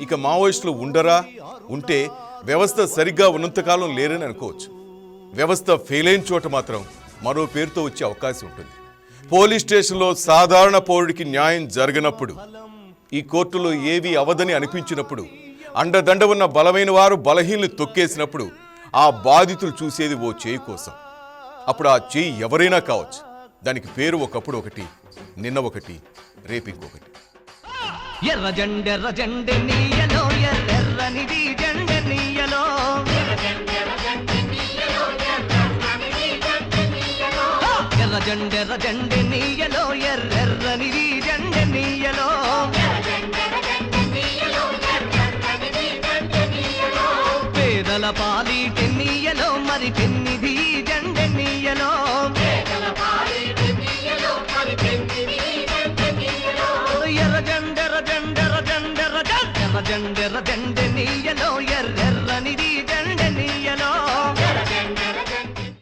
ఇక మావోయిస్టులు ఉండరా? ఉంటే వ్యవస్థ సరిగ్గా ఉన్నంతకాలం లేరని అనుకోవచ్చు. వ్యవస్థ ఫెయిల్ అయిన చోట మాత్రం మరో పేరుతో వచ్చే అవకాశం ఉంటుంది. పోలీస్ స్టేషన్లో సాధారణ పౌరుడికి న్యాయం జరగనప్పుడు ఈ కోర్టులో ఏవి అవదని అనిపించినప్పుడు అండదండ ఉన్న బలమైన వారు బలహీనలు తొక్కేసినప్పుడు ఆ బాధితులు చూసేది ఓ చేయి కోసం. అప్పుడు ఆ చేయి ఎవరైనా కావచ్చు. దానికి పేరు ఒకప్పుడు ఒకటి నిన్న ఒకటి రేపు ఇంకొకటి. ఎర్ర జెండెర్ర జెండె నీయలో ఎర్రెర్రనిది జెండె నీయలో. ఎర్ర జెండెర్ర జెండె నీయలో ఎర్రెర్రనిది జెండె నీయలో. పేదల పాలి టెన్నీయలో మరి పెన్నిది ఎర్ర జెండెర్ర జెండెర్ర నీయలో ఎర్ర